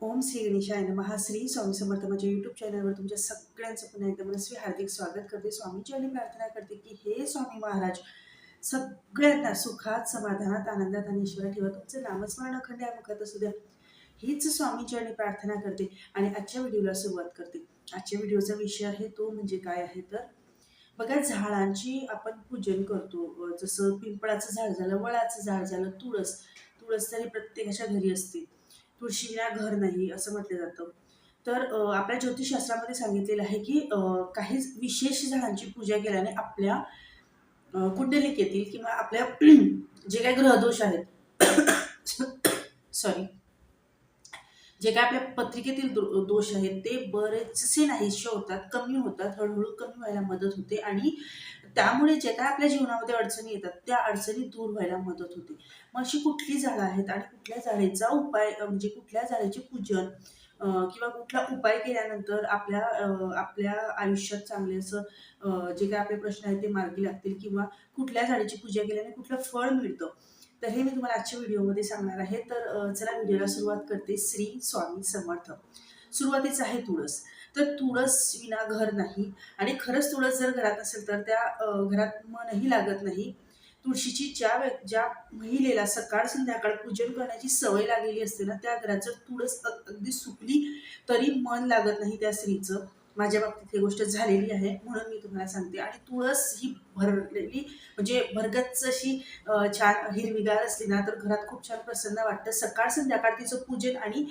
ओम श्री गणेशाय नमः. श्री स्वामी समर्थ माझ्या यूट्यूब चॅनलवर तुमच्या सगळ्यांचं पुन्हा एकदा मनस्वी हार्दिक स्वागत करते. स्वामीची आणि प्रार्थना करते की हे स्वामी महाराज सगळ्यांना सुखात समाधानात आनंदात आणि ईश्वरात ठेवा. तुमचं नामस्मरण अखंड या मुखात असू द्या. हीच स्वामीची आणि प्रार्थना करते. आणि आजच्या व्हिडिओला सुरुवात करते. आजच्या व्हिडिओचा विषय आहे तो म्हणजे काय आहे तर बघा झाडांची आपण पूजन करतो. जसं पिंपळाचं झाड झालं वळाचं झाड झालं तुळस. तुळस तरी प्रत्येकाच्या घरी असते. तुळशीला घर नाही असं म्हटलं जातं. तर आपल्या ज्योतिषशास्त्रामध्ये सांगितलेलं आहे की काही विशेष झाडांची पूजा केल्याने आपल्या कुंडलिकेतील येतील किंवा आपल्या जे काही ग्रहदोष आहेत सॉरी जे काय आपल्या पत्रिकेतील दोष आहेत ते बरेचसे नाहीसे होतात कमी होतात हळूहळू कमी व्हायला मदत होते आणि त्यामुळे जे काय आपल्या जीवनामध्ये अडचणी येतात त्या अडचणी दूर व्हायला मदत होते. मग अशी कुठली झाडं आहेत आणि कुठल्या झाडेचा उपाय म्हणजे कुठल्या झाडाचे पूजन किंवा कुठला उपाय केल्यानंतर आपल्या अं, आपल्या आयुष्यात चांगले असं जे काय आपले प्रश्न आहेत ते मार्गी लागतील किंवा कुठल्या झाडाची पूजा केल्याने कुठलं फळ मिळतं? तर हे मी तुम्हाला आजच्या व्हिडिओमध्ये सांगणार आहे. तर चला व्हिडिओला सुरुवात करते श्री स्वामी समर्थ. सुरुवातीचं आहे तुळस. तर तुळस विना घर नाही. आणि खरंच तुळस जर घरात असेल तर त्या घरात मनही लागत नाही. तुळशीची ज्या ज्या महिलेला सकाळ संध्याकाळ पूजन करण्याची सवय लागलेली असते ना त्या घरात जर तुळस अगदी सुकली तरी मन लागत नाही त्या स्त्रीचं. माझ्या बाबतीत ही गोष्ट झालेली आहे म्हणून मी तुम्हाला सांगते. आणि तुळस ही भरलेली म्हणजे भरगच्च अशी छान हिरवीगार असली ना तर घरात खूप छान प्रसन्न वाटतं. सकाळ संध्याकाळ तिचं पूजन आणि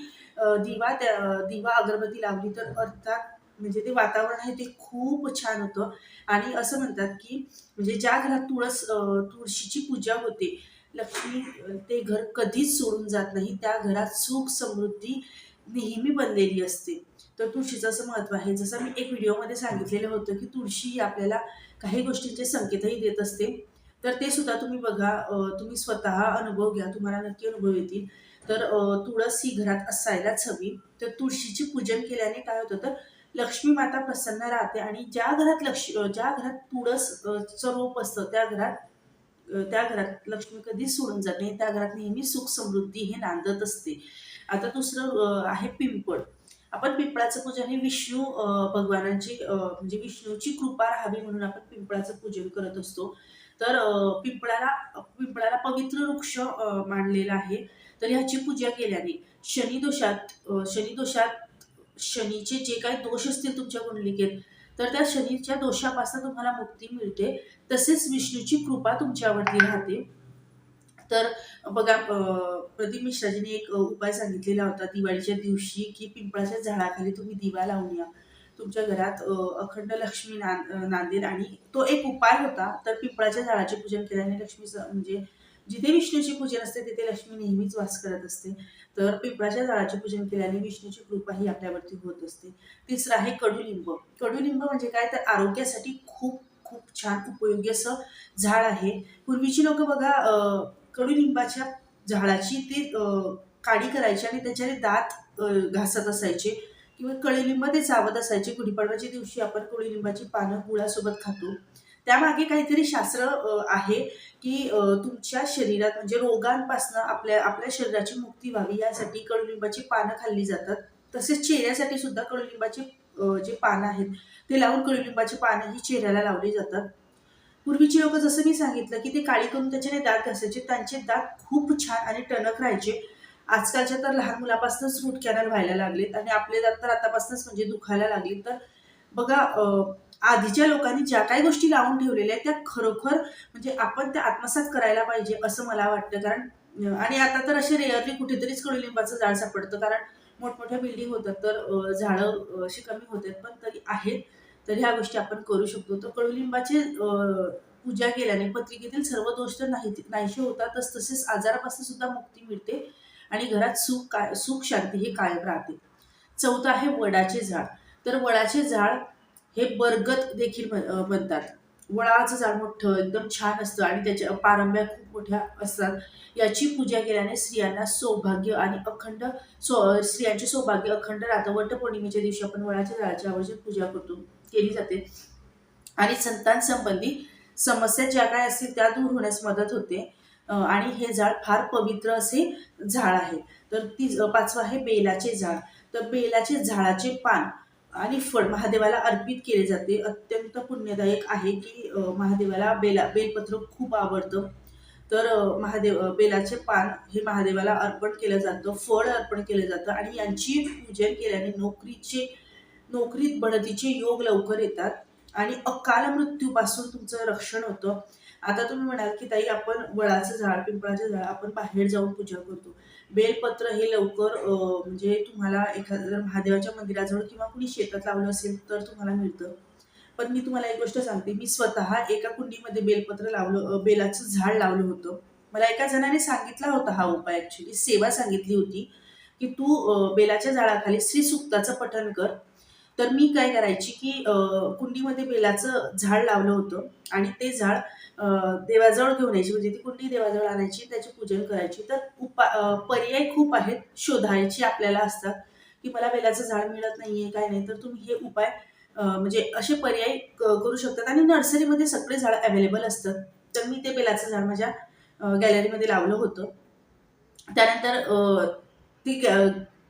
दिवा त्या दिवा अगरबत्ती लावली तर अर्थात म्हणजे ते वातावरण आहे ते खूप छान होतं. आणि असं म्हणतात की म्हणजे ज्या घरात तुळस तुळशीची पूजा होते लक्ष्मी ते घर कधीच सोडून जात नाही. त्या घरात सुख समृद्धी नेहमी बनलेली असते. तर तुळशीचं असं महत्त्व आहे. जसं मी एक व्हिडिओमध्ये सांगितलेलं होतं की तुळशी ही आपल्याला काही गोष्टींचे संकेतही देत असते. तर ते सुद्धा तुम्ही बघा तुम्ही स्वतः अनुभव घ्या. तुम्हाला नक्की अनुभव येतील. तर तुळस ही घरात असायलाच हवी. तर तुळशीची पूजन केल्याने काय होतं तर लक्ष्मी माता प्रसन्न राहते आणि ज्या घरात लक्ष ज्या घरात तुळस चं रोप असतं त्या घरात त्या घरात लक्ष्मी कधीच सोडून जात नाही. त्या घरात नेहमी सुख समृद्धी हे नांदत असते. आता दुसरं आहे पिंपळ. आपण पिंपळाचं पूजन हे विष्णू भगवानांची म्हणजे विष्णूची कृपा राहावी म्हणून आपण पिंपळाचं पूजन करत असतो. तर पिंपळाला पिंपळाला पवित्र वृक्ष अ, मानलेला आहे. तर ह्याची पूजा केल्याने शनिदोषात शनिदोषात शनीचे जे काही दोष असतील तुमच्या कुंडलिकेत तर त्या शनीच्या दोषापासून तुम्हाला मुक्ती मिळते. तसेच विष्णूची कृपा तुमच्यावरती राहते. तर बघा प्रदीप मिश्राजीने एक उपाय सांगितलेला होता दिवाळीच्या दिवशी की पिंपळाच्या झाडाखाली तुम्ही दिवा लावून या. तुमच्या घरात अखंड लक्ष्मी नां नांदेल आणि तो एक उपाय होता तर पिंपळाच्या झाडाचे पूजन केल्याने लक्ष्मीचं म्हणजे जिथे विष्णूची पूजन असते तिथे लक्ष्मी नेहमीच वास करत असते. तर पिंपळाच्या झाडाचे पूजन केल्याने विष्णूची कृपा ही आपल्यावरती होत असते. तिसरं आहे कडुलिंब. कडुलिंब म्हणजे काय? तर आरोग्यासाठी खूप खूप छान उपयोगी असं झाड आहे. पूर्वीची लोक बघा कडुलिंबाच्या झाडाची ते काडी करायची आणि त्याच्याने दात घासत असायचे. किंवा कडुलिंब ते चावत असायचे. गुढीपाडव्याच्या दिवशी आपण कडुलिंबाची पानं गुळासोबत खातो. त्यामागे काहीतरी शास्त्र आहे की तुमच्या शरीरात म्हणजे रोगांपासून आपल्या आपल्या शरीराची मुक्ती व्हावी यासाठी कडुलिंबाची पानं खाल्ली जातात. तसेच चेहऱ्यासाठी सुद्धा कडुलिंबाची जे पानं आहेत ते लावून कडुलिंबाची पानं ही चेहऱ्याला लावली जातात. पूर्वीचे लोक जसं मी सांगितलं की ते काळी करून त्याच्याने दात घासायचे त्यांचे दात खूप छान आणि टणक राहायचे. आजकालच्या तर लहान मुलापासूनच रूट कॅनल व्हायला लागलेत आणि आपले दात तर आतापासूनच म्हणजे दुखायला लागले. तर बघा आधीच्या लोकांनी ज्या काही गोष्टी लावून ठेवलेल्या आहेत त्या खरोखर म्हणजे आपण त्या आत्मसात करायला पाहिजे असं मला वाटतं. कारण आणि आता तर असे रेअरली कुठेतरीच कडुलिंबाचं झाड सापडतं. कारण मोठमोठ्या बिल्डिंग होतात तर झाडं अशी कमी होतात. पण तरी आहेत तर ह्या गोष्टी आपण करू शकतो. तर कडुलिंबाचे पूजा केल्याने पत्रिकेतील सर्व दोष तर नाही नाहीसे होतातच तसेच आजारापासून सुद्धा मुक्ती मिळते आणि घरात सुख काय सुख शांती हे कायम राहते. चौथं आहे वडाचे झाड. तर वडाचे झाड हे बरगत देखील बनतात म्हणतात. वडाचं झाड मोठं एकदम छान असतं आणि त्याच्या पारंब्या खूप मोठ्या असतात. याची पूजा केल्याने स्त्रियांना सौभाग्य आणि अखंड सो स्त्रियांचे सौभाग्य अखंड राहतं. वटपौर्णिमेच्या दिवशी आपण वडाच्या झाडाची आवर्जून पूजा करतो केली जाते. आणि संतान संबंधी समस्या ज्या काय असतील त्या दूर होण्यास मदत होते. आणि हे झाड फार पवित्र असे झाड आहे. तर ती पाचवं आहे बेलाचे झाड. तर बेलाचे झाडाचे पान आणि फळ महादेवाला अर्पित केले जाते. अत्यंत पुण्यदायक आहे की महादेवाला बेला बेलपत्र खूप आवडतं. तर महादेव बेलाचे पान हे महादेवाला अर्पण केलं जातं फळ अर्पण केलं जातं आणि यांची पूजन केल्याने नोकरीचे नोकरीत बढतीचे योग लवकर येतात. आणि अकाल मृत्यूपासून तुमचं रक्षण होतं. आता तुम्ही म्हणाल की ताई आपण वळाचं झाड पिंपळाचं झाड आपण बाहेर जाऊन पूजा करतो. बेलपत्र हे लवकर म्हणजे तुम्हाला एखाद्या जर महादेवाच्या मंदिराजवळ किंवा कुणी शेतात लावलं असेल तर तुम्हाला मिळतं. पण मी तुम्हाला एक गोष्ट सांगते. मी स्वतः एका कुंडीमध्ये बेलपत्र लावलं बेलाचं झाड लावलं होतं. मला एका जणाने सांगितला होता हा उपाय ॲक्च्युली सेवा सांगितली होती की तू बेलाच्या झाडाखाली श्री सुक्ताचं पठण कर. तर मी काय करायची की कुंडीमध्ये बेलाचं झाड लावलं होतं आणि ते झाड देवाजवळ घेऊन यायची. म्हणजे ती कुंडी देवाजवळ आणायची त्याचे पूजन करायची. तर उपा पर्याय खूप आहेत शोधायची आपल्याला असतात की मला बेलाचं झाड मिळत नाहीये काय नाही. तर तुम्ही हे उपाय म्हणजे असे पर्याय क- करू शकतात. आणि नर्सरीमध्ये सगळे झाड अवेलेबल असतात. तर मी ते बेलाचं झाड माझ्या गॅलरीमध्ये लावलं होतं. त्यानंतर ती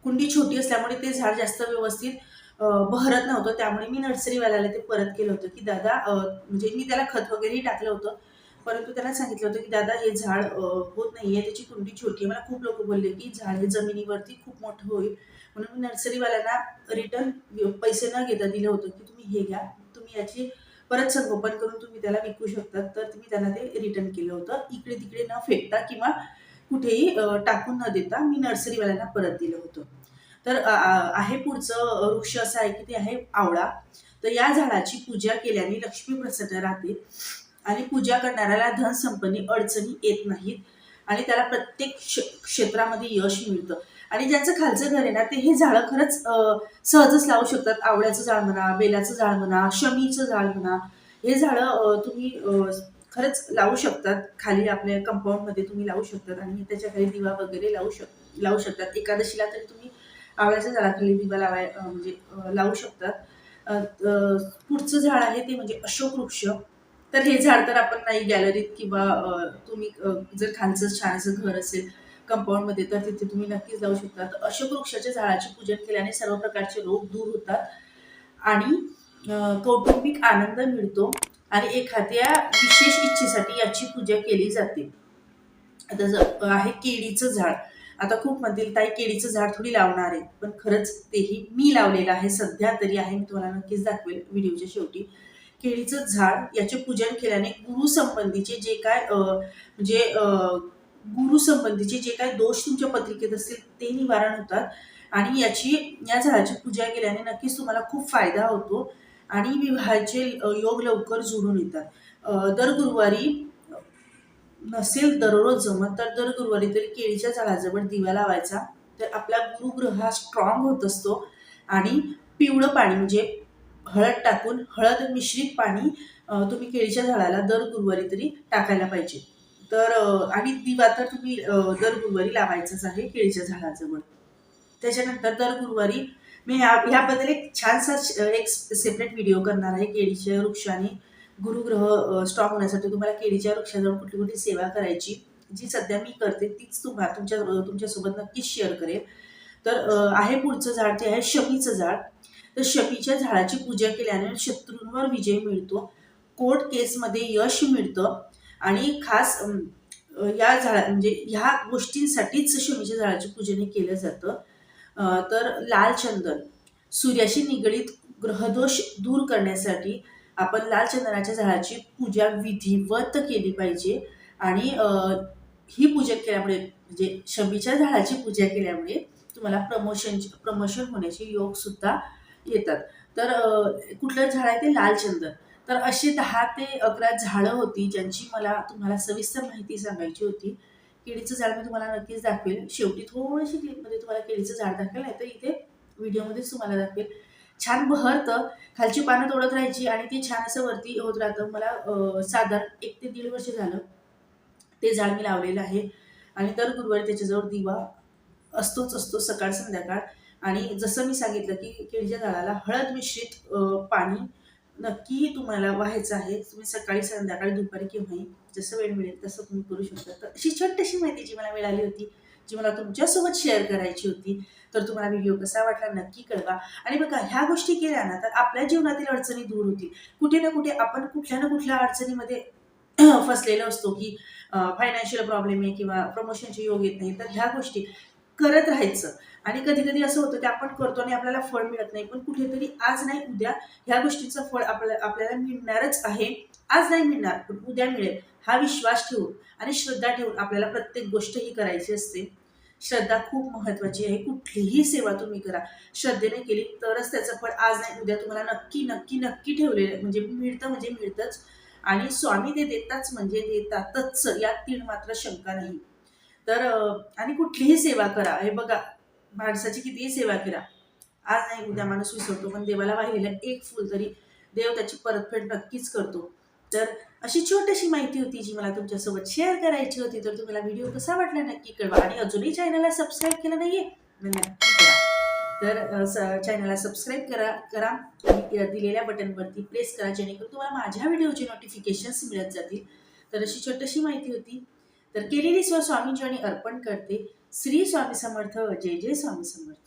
कुंडी छोटी असल्यामुळे ते झाड जास्त व्यवस्थित भरत बहरत नव्हतं. त्यामुळे मी नर्सरीवाल्याला ते परत केलं होतं की दादा म्हणजे मी त्याला खत वगैरेही टाकलं होतं. परंतु त्याला सांगितलं होतं की दादा हे झाड होत होत नाहीये. त्याची कुंडी छोटी आहे. मला खूप लोक बोलले की झाड हे जमिनीवरती खूप मोठं होईल. म्हणून मी नर्सरीवाल्यांना रिटर्न पैसे न घेता दिलं होतं की तुम्ही हे घ्या. तुम्ही याची परत संगोपन करून तुम्ही त्याला विकू शकता. तर तुम्ही त्यांना ते रिटर्न केलं होतं. इकडे तिकडे न फेकता किंवा कुठेही टाकून न देता मी नर्सरीवाल्यांना परत दिलं होतं. तर आहे पुढचं वृक्ष असं आहे की ते आहे आवळा. तर या झाडाची पूजा केल्याने लक्ष्मी प्रसन्न राहते आणि पूजा करणाऱ्याला धन संपत्ती अडचणी येत नाहीत आणि त्याला प्रत्येक क्षेत्रामध्ये यश मिळतं. आणि ज्यांचं खालचं घर आहे ना ते हे झाडं खरंच सहजच लावू शकतात. आवळ्याचं झाड म्हणा बेलाचं झाड म्हणा शमीचं झाड म्हणा हे झाडं तुम्ही खरंच लावू शकतात. खाली आपल्या कंपाऊंडमध्ये तुम्ही लावू शकतात आणि त्याच्याखाली दिवा वगैरे लावू शक लावू शकतात. एकादशीला तरी तुम्ही आवळ्याच्या झाडाखाली दिवा लावाय म्हणजे लावू शकतात. पुढचं झाड आहे ते म्हणजे अशोक वृक्ष तर हे झाड तर आपण नाही गॅलरीत किंवा तुम्ही जर खालचं छानसं घर असेल कंपाऊंडमध्ये तर तिथे तुम्ही नक्कीच जाऊ शकता. तर अशोक वृक्षाच्या झाडाचे पूजन केल्याने सर्व प्रकारचे रोग दूर होतात आणि कौटुंबिक आनंद मिळतो आणि एखाद्या विशेष इच्छेसाठी याची पूजा केली जाते. आता आहे केळीचं झाड. आता खूप म्हणतील ताई केळीचं झाड थोडी लावणार आहे. पण खरंच तेही मी लावलेलं आहे सध्या तरी आहे मी तुम्हाला नक्कीच दाखवेल व्हिडिओच्या शेवटी. केळीचं झाड याचे पूजन केल्याने गुरु संबंधीचे जे काय म्हणजे गुरुसंबंधीचे गुरु संबंधीचे जे काय दोष तुमच्या पत्रिकेत असतील ते निवारण होतात. आणि याची या झाडाची पूजा केल्याने नक्कीच तुम्हाला खूप फायदा होतो आणि विवाहाचे योग लवकर जुळून येतात. दर गुरुवारी नसेल दररोज जमत तर दर गुरुवारी तरी केळीच्या झाडाजवळ दिवा लावायचा तर आपला गुरुग्रह हा स्ट्रॉंग होत असतो. आणि पिवळं पाणी म्हणजे हळद टाकून हळद मिश्रित पाणी तुम्ही केळीच्या झाडाला दर गुरुवारी तरी टाकायला पाहिजे. तर आणि दिवा तर तुम्ही दर गुरुवारी लावायचाच आहे केळीच्या झाडाजवळ. त्याच्यानंतर दर गुरुवारी मी ह्या ह्याबद्दल एक छानसा एक सेपरेट व्हिडिओ करणार आहे केळीच्या वृक्षाने. गुरुग्रह स्ट्रॉंग होण्यासाठी तुम्हाला केळीच्या वृक्षाजवळ कुठली कुठली सेवा करायची जी सध्या मी करते तीच तुम्हाला तुमच्या तुमच्यासोबत नक्कीच शेअर करेल तर आहे पुढचं झाड ते आहे शमीचं झाड. तर शमीच्या झाडाची पूजा केल्याने शत्रूंवर विजय मिळतो कोर्ट केसमध्ये यश मिळतं आणि खास या झाडा म्हणजे ह्या गोष्टींसाठीच शमीच्या झाडाची पूजन हे केलं जातं. तर लाल चंदन सूर्याशी निगडीत ग्रहदोष दूर करण्यासाठी आपण लाल चंदनाच्या झाडाची पूजा विधिवत केली पाहिजे. आणि ही पूजा केल्यामुळे म्हणजे शमीच्या झाडाची पूजा केल्यामुळे तुम्हाला प्रमोशन प्रमोशन होण्याचे योग सुद्धा येतात. तर कुठलं झाड आहे ते लाल चंदन. तर अशी दहा ते अकरा झाडं होती ज्यांची मला तुम्हाला सविस्तर माहिती सांगायची होती. केळीचं झाड मी तुम्हाला नक्कीच दाखवेल. शेवटी थोडीशी क्लिपमध्ये तुम्हाला केळीचं झाड दाखवेल नाही तर इथे व्हिडिओमध्येच तुम्हाला दाखवेल. छान बहरतं. खालची पानं तोडत राहायची आणि ते छान असं वरती होत राहतं. मला साधारण एक ते दीड वर्ष झालं ते झाड मी लावलेलं आहे. आणि दर गुरुवारी त्याच्याजवळ दिवा असतोच असतो सकाळ संध्याकाळ. आणि जसं मी सांगितलं की केळीच्या झाडाला हळद मिश्रित पाणी नक्कीही तुम्हाला व्हायचं आहे. तुम्ही सकाळी संध्याकाळी दुपारी केव्हाही जसं वेळ मिळेल तसं तुम्ही करू शकता. तर अशी छोटीशी माहिती जी मला मिळाली होती जी मला तुमच्यासोबत शेअर करायची होती तर तुम्हाला व्हिडिओ कसा वाटला नक्की कळवा. आणि बघा ह्या गोष्टी केल्या ना तर आपल्या जीवनातील अडचणी दूर होतील. कुठे ना कुठे आपण कुठल्या ना कुठल्या अडचणीमध्ये फसलेलो असतो की फायनान्शियल प्रॉब्लेम आहे किंवा प्रमोशनचे योग येत नाही तर ह्या गोष्टी करत राहायचं. आणि कधी कधी असं होतं की आपण करतो आणि आपल्याला फळ मिळत नाही पण कुठेतरी आज नाही उद्या ह्या गोष्टीचं फळ आपल्या आपल्याला मिळणारच आहे. आज नाही मिळणार पण उद्या मिळेल. हा विश्वास ठेवून आणि श्रद्धा ठेवून आपल्याला प्रत्येक गोष्ट ही करायची असते. श्रद्धा खूप महत्वाची आहे. कुठलीही सेवा तुम्ही करा. श्रद्धेने केली तरच त्याचं फळ आज नाही उद्या तुम्हाला नक्की नक्की नक्की ठेवलेलं म्हणजे मिळतं म्हणजे मिळतंच. आणि स्वामी ते देताच म्हणजे देतातच. यात तीन मात्र शंका नाही. तर आणि कुठलीही सेवा करा. हे बघा माणसाची कितीही सेवा करा आज नाही उद्या माणूस विसरतो. पण देवाला वाहिलेलं एक फुल तरी देव त्याची परतफेड नक्कीच करतो. तर अशी छोटीशी माहिती होती जी मला तुमच्यासोबत शेअर करायची होती. तर तुम्हाला व्हिडिओ कसा वाटला नक्की कळवा. आणि अजूनही चॅनलला सबस्क्राईब केलं नाहीये तर नक्की करा. तर चॅनलला सबस्क्राईब करा करा. आणि दिलेल्या बटनवरती प्रेस करा जेणेकरून तुम्हाला माझ्या व्हिडिओचे नोटिफिकेशन्स मिळत जातील. तर अशी छोटीशी माहिती होती. तर केलेली स्व स्वामींची आणि अर्पण करते. श्री स्वामी समर्थ जय जय स्वामी समर्थ.